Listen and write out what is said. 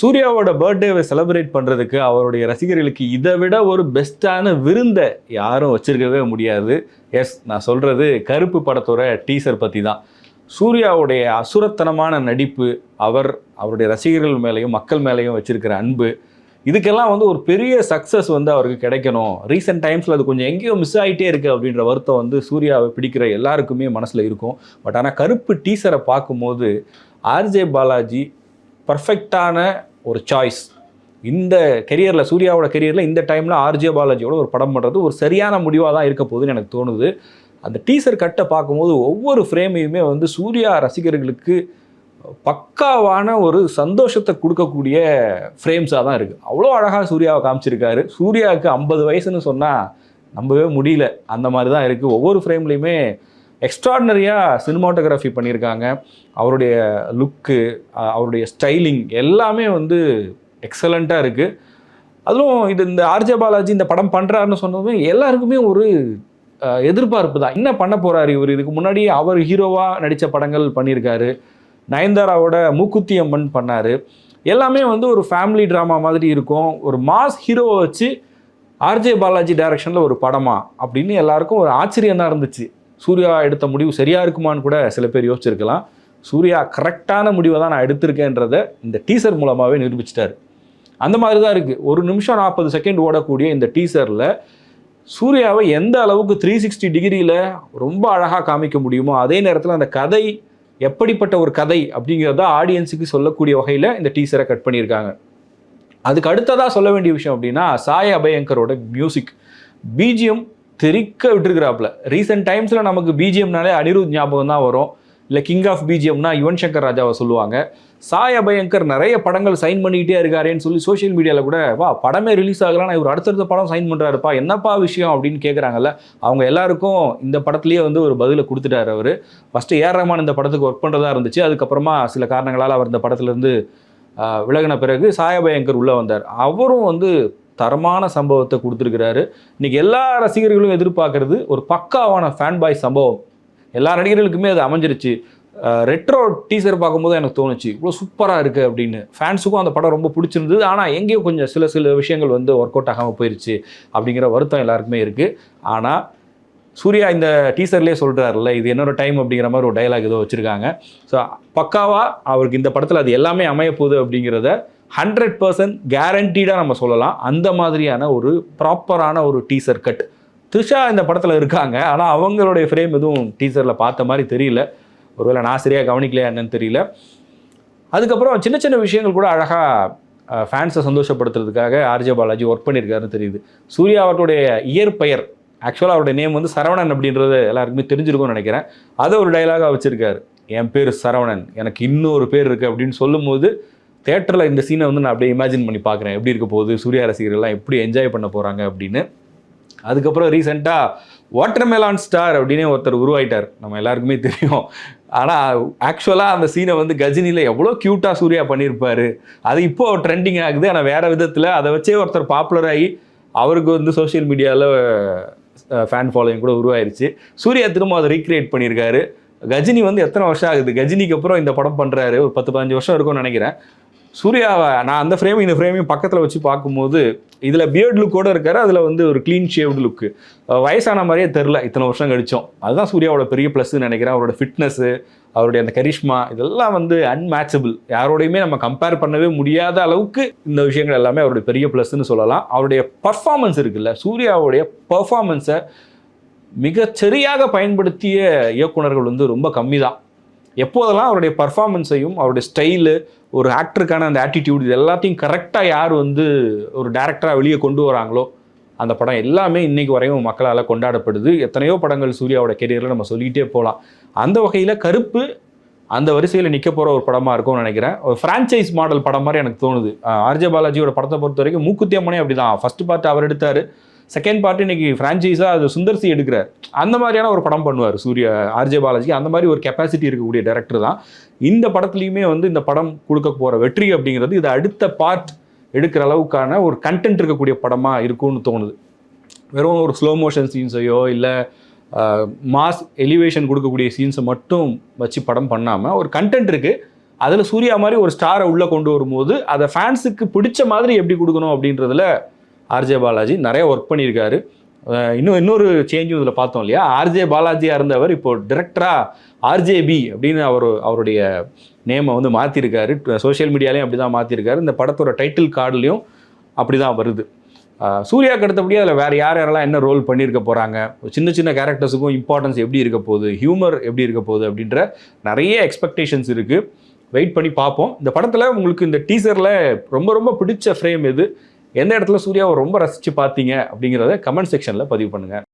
சூர்யாவோட பர்த்டேவை செலிப்ரேட் பண்ணுறதுக்கு அவருடைய ரசிகர்களுக்கு இதை விட ஒரு பெஸ்ட்டான விருந்தை யாரும் வச்சிருக்கவே முடியாது. எஸ் நான் சொல்கிறது கருப்பு படத்தோட டீசர் பற்றி தான். சூர்யாவுடைய அசுரத்தனமான நடிப்பு அவர் அவருடைய ரசிகர்கள் மேலேயும் மக்கள் மேலேயும் வச்சுருக்கிற அன்பு இதுக்கெல்லாம் வந்து ஒரு பெரிய சக்ஸஸ் வந்து அவருக்கு கிடைக்கணும். ரீசெண்ட் டைம்ஸில் அது கொஞ்சம் எங்கேயோ மிஸ் ஆகிட்டே இருக்குது அப்படின்ற வருத்தம் வந்து சூர்யாவை பிடிக்கிற எல்லாருக்குமே மனசில் இருக்கும். பட் ஆனால் கருப்பு டீசரை பார்க்கும்போது ஆர்ஜே பாலாஜி பர்ஃபெக்டான ஒரு சாய்ஸ் இந்த கெரியரில் சூர்யாவோட கெரியரில் இந்த டைமில் ஆர்ஜே பாலாஜியோட ஒரு படம் பண்ணுறது ஒரு சரியான முடிவாக தான் இருக்க போகுதுன்னு எனக்கு தோணுது. அந்த டீசர் கட்டை பார்க்கும்போது ஒவ்வொரு ஃப்ரேமையுமே வந்து சூர்யா ரசிகர்களுக்கு பக்காவான ஒரு சந்தோஷத்தை கொடுக்கக்கூடிய ஃப்ரேம்ஸாக தான் இருக்குது அவ்வளோ அழகாக சூர்யாவை காமிச்சிருக்காரு. சூர்யாவுக்கு ஐம்பது வயசுன்னு சொன்னால் நம்பவே முடியல. அந்த மாதிரி தான் இருக்குது ஒவ்வொரு ஃப்ரேம்லேயுமே எக்ஸ்ட்ராடினரியாக சினிமாட்டோகிராஃபி பண்ணியிருக்காங்க. அவருடைய லுக்கு அவருடைய ஸ்டைலிங் எல்லாமே வந்து எக்ஸலண்ட்டாக இருக்குது அதுவும் இது இந்த ஆர்ஜே பாலாஜி இந்த படம் பண்ணுறாருன்னு சொன்னதுமே எல்லாருக்குமே ஒரு எதிர்பார்ப்பு தான். என்ன பண்ண போகிறாரு இவர்? இதுக்கு முன்னாடி அவர் ஹீரோவாக நடித்த படங்கள் பண்ணியிருக்காரு. நயன்தாராவோட மூக்குத்தி அம்மன் பண்ணார். எல்லாமே வந்து ஒரு ஃபேமிலி ட்ராமா மாதிரி இருக்கும். ஒரு மாஸ் ஹீரோவை வச்சு ஆர்ஜே பாலாஜி டைரக்ஷனில் ஒரு படமா அப்படின்னு எல்லாருக்கும் ஒரு ஆச்சரியம் தான் இருந்துச்சு. சூர்யா எடுத்த முடிவு சரியாக இருக்குமான்னு கூட சில பேர் யோசிச்சிருக்கலாம். சூர்யா கரெக்டான முடிவை தான் நான் எடுத்திருக்கேன்றதை இந்த டீசர் மூலமாகவே நிரூபிச்சிட்டாரு. அந்த மாதிரி தான் இருக்குது ஒரு நிமிஷம் நாற்பது செகண்ட் ஓடக்கூடிய இந்த டீசரில் சூர்யாவை எந்த அளவுக்கு த்ரீ சிக்ஸ்டி டிகிரியில் ரொம்ப அழகாக காமிக்க முடியுமோ அதே நேரத்தில் அந்த கதை எப்படிப்பட்ட ஒரு கதை அப்படிங்கிறத ஆடியன்ஸுக்கு சொல்லக்கூடிய வகையில் இந்த டீசரை கட் பண்ணியிருக்காங்க. அதுக்கு அடுத்ததாக சொல்ல வேண்டிய விஷயம் அப்படின்னா சாய் அபயங்கரோட மியூசிக் பிஜிஎம் தெறிக்க விட்டுருக்கிறாப்புல. ரீசெண்ட் டைம்ஸில் நமக்கு பிஜிஎம்னாலே அனிருத் ஞாபகம் தான் வரும். இல்லை கிங் ஆஃப் பிஜிஎம்னா யுவன் சங்கர் ராஜாவை சொல்லுவாங்க. சாய் அபயங்கர் நிறைய படங்கள் சைன் பண்ணிக்கிட்டே இருக்காரேன்னு சொல்லி சோஷியல் மீடியாவில் கூட வா படமே ரிலீஸ் ஆகலாம் இவர் அடுத்தடுத்த படம் சைன் பண்ணுறாருப்பா என்னப்பா விஷயம்? அப்படின்னு கேட்குறாங்கல்ல அவங்க எல்லாருக்கும் இந்த படத்துலேயே வந்து ஒரு பதிலை கொடுத்துட்டார் அவர். ஃபஸ்ட்டு ஏஆர் ரஹ்மான் இந்த படத்துக்கு ஒர்க் பண்ணுறதா இருந்துச்சு. அதுக்கப்புறமா சில காரணங்களால் அவர் இந்த படத்துலேருந்து விலகின பிறகு சாயபயங்கர் உள்ளே வந்தார். அவரும் வந்து தரமான சம்பவத்தை கொடுத்துருக்கிறாரு. இன்றைக்கி எல்லா ரசிகர்களும் எதிர்பார்க்கறது ஒரு பக்காவான ஃபேன் பாய் சம்பவம். எல்லா நடிகர்களுக்குமே அது அமைஞ்சிருச்சு. ரெட்ரோ டீசர் பார்க்கும்போது எனக்கு தோணுச்சு இவ்வளோ சூப்பராக இருக்குது அப்படின்னு. ஃபேன்ஸுக்கும் அந்த படம் ரொம்ப பிடிச்சிருந்தது. ஆனால் எங்கேயும் கொஞ்சம் சில சில விஷயங்கள் வந்து ஒர்க் அவுட் ஆகாமல் போயிருச்சு அப்படிங்கிற வருத்தம் எல்லாருக்குமே இருக்குது ஆனால் சூர்யா இந்த டீசர்லேயே சொல்கிறாருல்ல இது என்னோட டைம் அப்படிங்கிற மாதிரி ஒரு டைலாக் ஏதோ வச்சுருக்காங்க. ஸோ பக்காவாக அவருக்கு இந்த படத்தில் அது எல்லாமே அமையப்போகுது அப்படிங்கிறத ஹண்ட்ரட் பர்சன்ட் கேரண்டீடாக நம்ம சொல்லலாம். அந்த மாதிரியான ஒரு ப்ராப்பரான ஒரு டீசர் கட் த்ரிஷா இந்த படத்தில் இருக்காங்க. ஆனால் அவங்களுடைய ஃப்ரேம் எதுவும் டீசரில் பார்த்த மாதிரி தெரியல. ஒருவேளை நான் சரியாக கவனிக்கலையா என்னன்னு தெரியல. அதுக்கப்புறம் சின்ன சின்ன விஷயங்கள் கூட அழகாக ஃபேன்ஸை சந்தோஷப்படுத்துறதுக்காக ஆர்ஜே பாலாஜி ஒர்க் பண்ணியிருக்காருன்னு தெரியுது. சூர்யா அவர்களுடைய இயற்பெயர் ஆக்சுவலாக அவருடைய நேம் வந்து சரவணன் அப்படின்றது எல்லாருக்குமே தெரிஞ்சிருக்கும்னு நினைக்கிறேன். அதை ஒரு டைலாகாக வச்சுருக்காரு. என் பேர் சரவணன். எனக்கு இன்னொரு பேர் இருக்குது அப்படின்னு சொல்லும்போது தேட்டரில் இந்த சீனை வந்து நான் அப்படியே இமேஜின் பண்ணி பார்க்குறேன். எப்படி இருக்க போகுது? சூர்யா ரசிகர்கள்லாம் எப்படி என்ஜாய் பண்ண போகிறாங்க அப்படின்னு. அதுக்கப்புறம் ரீசெண்டாக வாட்டர்மெலான் ஸ்டார் அப்படின்னு ஒருத்தர் உருவாயிட்டார். நம்ம எல்லாருக்குமே தெரியும். ஆனால் ஆக்சுவலாக அந்த சீனை வந்து கஜினியில் எவ்வளோ க்யூட்டாக சூர்யா பண்ணியிருப்பார். அது இப்போ ட்ரெண்டிங் ஆகுது ஆனால் வேறு விதத்தில் அதை வச்சே ஒருத்தர் பாப்புலர் ஆகி அவருக்கு வந்து சோஷியல் மீடியாவில் ஃபேன் ஃபாலோயிங் கூட உருவாயிருச்சு. சூர்யா திரும்ப அதை ரீக்ரியேட் பண்ணியிருக்காரு. கஜினி வந்து எத்தனை வருஷம் ஆகுது? கஜினிக்கு அப்புறம் இந்த படம் பண்ணுறாரு ஒரு பத்து பதினஞ்சு வருஷம் இருக்கும்னு நினைக்கிறேன். சூர்யாவை நான் அந்த ஃப்ரேமும் இந்த ஃப்ரேமையும் பக்கத்தில் வச்சு பார்க்கும்போது இதில் பியர்ட் லுக்கோடு இருக்கார் அதில் வந்து ஒரு க்ளீன் ஷேவ்டு லுக்கு வயசான மாதிரியே தெரில இத்தனை வருஷம் கழிச்சோம். அதுதான் சூர்யாவோட பெரிய ப்ளஸ்ன்னு நினைக்கிறேன். அவரோட ஃபிட்னஸ்ஸு அவருடைய அந்த கரிஷ்மா இதெல்லாம் வந்து அன்மேட்சபிள் யாரோடையுமே நம்ம கம்பேர் பண்ணவே முடியாத அளவுக்கு இந்த விஷயங்கள் எல்லாமே அவருடைய பெரிய ப்ளஸ்ன்னு சொல்லலாம். அவருடைய பர்ஃபார்மன்ஸ் இருக்குல்ல சூர்யாவுடைய பர்ஃபார்மன்ஸை மிகச்சரியாக பயன்படுத்திய இயக்குனர்கள் வந்து ரொம்ப கம்மி தான் எப்போதெல்லாம் அவருடைய பர்ஃபார்மன்ஸையும் அவருடைய ஸ்டைலு ஒரு ஆக்டருக்கான அந்த ஆட்டிடியூட் இது எல்லாத்தையும் கரெக்டாக யார் வந்து ஒரு டேரக்டராக வெளியே கொண்டு வராங்களோ அந்த படம் எல்லாமே இன்றைக்கு வரையும் மக்களால் கொண்டாடப்படுது. எத்தனையோ படங்கள் சூர்யாவோட கெரியரில் நம்ம சொல்லிக்கிட்டே போகலாம். அந்த வகையில் கருப்பு அந்த வரிசையில் நிற்க போகிற ஒரு படமாக இருக்கும்னு நினைக்கிறேன். ஒரு ஃப்ரான்ச்சைஸ் மாடல் படம் மாதிரி எனக்கு தோணுது. ஆர்ஜே பாலாஜியோட படத்தை பொறுத்த வரைக்கும் மூக்குத்தியம்மனே அப்படி தான் ஃபஸ்ட்டு பார்ட் அவர் எடுத்தார். செகண்ட் பார்ட் இன்னைக்கு ஃப்ரான்ச்சைஸாக அது சுந்தர்சி எடுக்கிறார். அந்த மாதிரியான ஒரு படம் பண்ணுவார் சூர்யா ஆர்ஜே பாலாஜி அந்த மாதிரி ஒரு கெப்பாசிட்டி இருக்கக்கூடிய டேரக்டர் தான். இந்த படத்துலையுமே வந்து இந்த படம் கொடுக்க போகிற வெற்றி அப்படிங்கிறது இது அடுத்த பார்ட் எடுக்கிற அளவுக்கான ஒரு கண்டென்ட் இருக்கக்கூடிய படமாக இருக்கும்னு தோணுது. வெறும் ஒரு ஸ்லோ மோஷன் சீன்ஸையோ இல்லை மாஸ் எலிவேஷன் கொடுக்கக்கூடிய சீன்ஸை மட்டும் வச்சு படம் பண்ணாமல் ஒரு கண்டென்ட் இருக்குது அதில் சூர்யா மாதிரி ஒரு ஸ்டாரை உள்ளே கொண்டு வரும்போது அதை ஃபேன்ஸுக்கு பிடிச்ச மாதிரி எப்படி கொடுக்கணும் அப்படின்றதுல ஆர்ஜே பாலாஜி நிறைய ஒர்க் பண்ணியிருக்காரு. இன்னும் இன்னொரு சேஞ்சும் இதில் பார்த்தோம் இல்லையா? ஆர்ஜே பாலாஜியாக இருந்தவர் இப்போ டிரெக்டராக ஆர்ஜேபி அப்படின்னு அவர் அவருடைய நேமை வந்து மாற்றிருக்காரு சோஷியல் மீடியாலையும் அப்படி தான் மாற்றிருக்காரு இந்த படத்தோட டைட்டில் கார்டுலையும் அப்படி தான் வருது. சூர்யா சூர்யாவுக்கு அடுத்தபடியே அதில் வேறு யார் யாரெல்லாம் என்ன ரோல் பண்ணியிருக்க போகிறாங்க சின்ன சின்ன கேரக்டர்ஸுக்கும் இம்பார்ட்டன்ஸ் எப்படி இருக்க போகுது? ஹியூமர் எப்படி இருக்க போகுது? அப்படின்ற நிறைய எக்ஸ்பெக்டேஷன்ஸ் இருக்குது வெயிட் பண்ணி பார்ப்போம். இந்த படத்தில் உங்களுக்கு இந்த டீசரில் ரொம்ப ரொம்ப பிடிச்ச ஃப்ரேம் எது? எந்த இடத்துல சூர்யாவை ரொம்ப ரசித்து பார்த்தீங்க அப்படிங்கிறத கமெண்ட் செக்ஷனில் பதிவு பண்ணுங்கள்